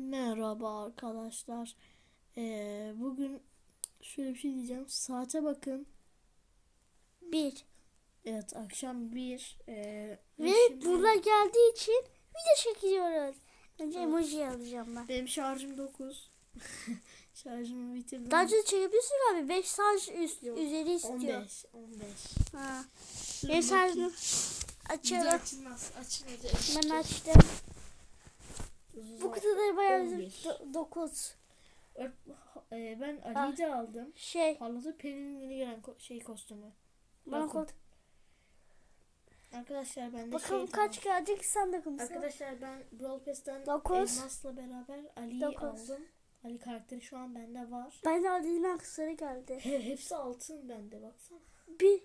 Merhaba arkadaşlar. Ee, bugün şöyle bir şey diyeceğim. Saate bakın. Bir. Evet akşam bir. Ee, Ve şimdi- burada geldiği için video çekiyoruz. Önce Evet. emoji alacağım ben. Benim şarjım 9. Şarjımı bitirdim. Daha önce çekebilirsin abi. 5 saat üst, Yok, üzeri istiyor. 15. 15. Ha. Benim şarjım açalım. açılmaz. Açılmadı. Ben açtım. Bu kutuda bayağı 11. 9. Ört- Ee, ben Ah. Ali'yi de aldım. Şey. Parladı Pelin'in yeni gelen ko- şey kostümü. Bana Bakın. kod. Arkadaşlar ben de Bakalım şey kaç gelecek kumsa. Arkadaşlar ben Brawl Pass'ten Dokuz. Elmas'la beraber Ali'yi Dokuz. aldım. Ali karakteri şu an bende var. Ben de Ali'nin aksarı geldi. He, hepsi altın bende baksana. Bir.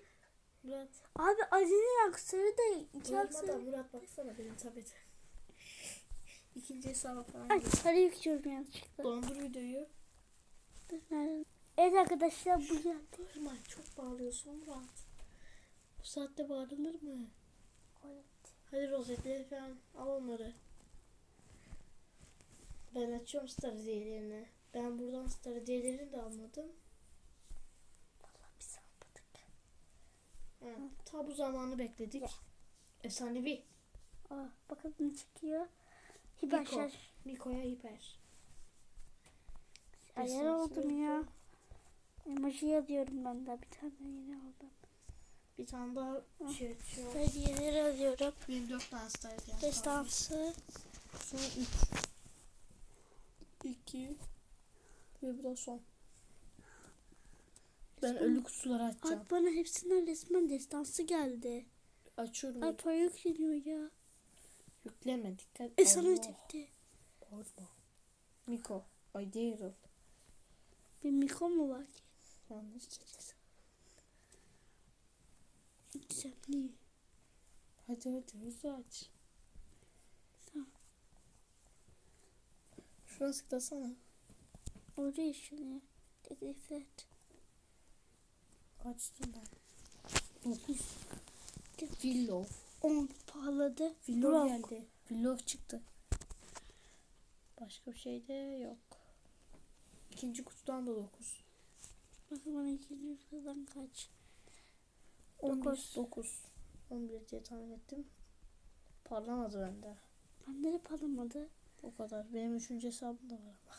Murat. Abi Ali'nin aksarı da iki da aksarı. Murat baksana benim tabii. İkinci hesaba falan Ay gir. sarı yüklüyorum yanlışlıkla. Dondur videoyu. Dur? Evet arkadaşlar bu geldi. Irmak çok bağırıyorsun Murat. Bu saatte bağırılır mı? Hadi rozetleri falan al onları. Ben açıyorum star hediyelerini. Ben buradan star hediyelerini de almadım. Biz almadık. Ha, ta bu zamanı bekledik. Efsanevi. Aa, bakalım ne çıkıyor. Hiper Niko. şarj. Miko'ya hiper. Ayar oldum ya. Emoji yazıyorum ben de. Bir tane yeni aldım. Bir tane daha Ah. şey açıyor. Hediyeleri. Benim dört tane star kaldı. Destansı. Sonra üç. İki. Ve bu da son. Ben ölü kutuları açacağım. Abi bana hepsinden resmen destansı geldi. Açıyorum. Ay para yükleniyor ya. Yükleme dikkat. E sana tepti. Pardon. Miko. Ay değil. Bir mikro mu var ki? Yanlış çekilsin. Güzelliği. Hadi hadi hızlı aç. Tamam. Şuna tıklasana. Oraya şunu. Teklif et. Açtım ben. 9. Villo. 10 pahalıdı. Villo Bro. geldi. Villo çıktı. Başka bir şey de yok. İkinci kutudan da 9. Bakın bana ikinci sıradan kaç. 11, Dokuz. 9. 11 diye tahmin ettim. Parlamadı bende. Bende de pahalamadı. O kadar. Benim üçüncü hesabım da var ama.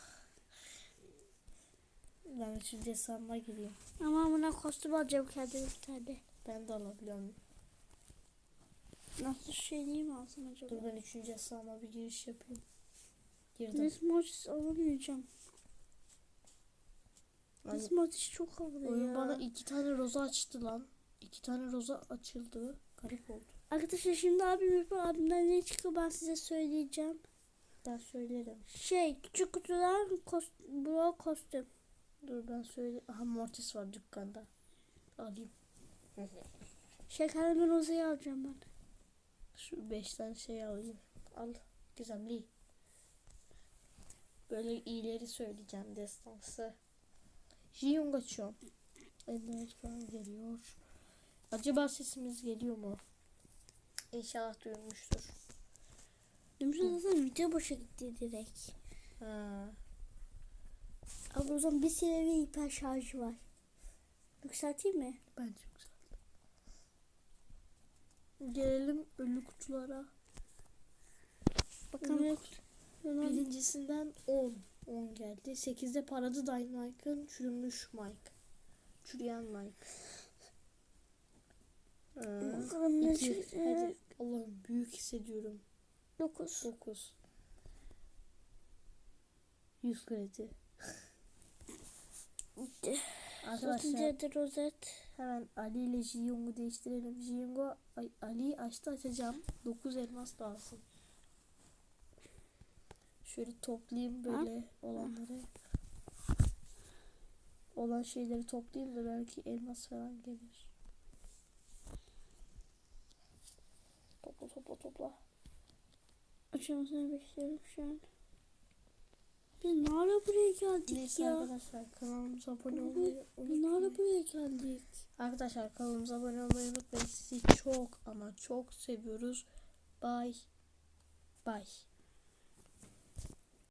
Ben üçüncü hesabıma gireyim. Ama buna kostüm alacağım kendime bir tane. Ben de alabiliyorum. Nasıl şey değil mi alsam acaba? Dur ben üçüncü hesabıma bir giriş yapayım. Girdim. Mortis alamayacağım. Mortis çok havalı oyun ya. bana iki tane roza açtı lan. İki tane roza açıldı. Garip oldu. Arkadaşlar şimdi abim yapıyor. Abimden ne çıkıyor ben size söyleyeceğim. Ben söylerim. Şey küçük kutudan kost bro kostüm. Dur ben söyle. Aha Mortis var dükkanda. Alayım. Şekerleme rozayı alacağım ben. Şu beş tane şey alayım. Al. Gizemli. Böyle iyileri söyleyeceğim destansı. Jiyong açıyorum. Eldiven falan geliyor. Acaba sesimiz geliyor mu? İnşallah duyulmuştur. Dümdüz zaten video boşa gitti direkt. Ha. Abi o zaman bir seviye hiper şarjı var. Yükselteyim mi? Bence güzel. Gelelim ölü kutulara. Bakalım yok. Ulan Birincisinden 10. 10 geldi. 8'de paradı Dynamite'ın çürümüş Mike. Çürüyen Mike. Bakalım ne çıkacak. Allah'ım büyük hissediyorum. 9. 9. 100 kredi. Bitti. Arkadaşlar de rozet. hemen Ali ile Jiyong'u değiştirelim. Jiyong'u ay, Ali açtı açacağım. 9 elmas lazım. Şöyle toplayayım böyle olanları. Olan şeyleri toplayayım da belki elmas falan gelir. Topla topla topla. Açılmasını bekliyorum şu an. Biz ne ara buraya geldik Neyse ya? arkadaşlar kanalımıza abone olmayı Biz ne ara unutmayın. buraya geldik? Arkadaşlar kanalımıza abone olmayı unutmayın. Sizi çok ama çok seviyoruz. Bye. Bye.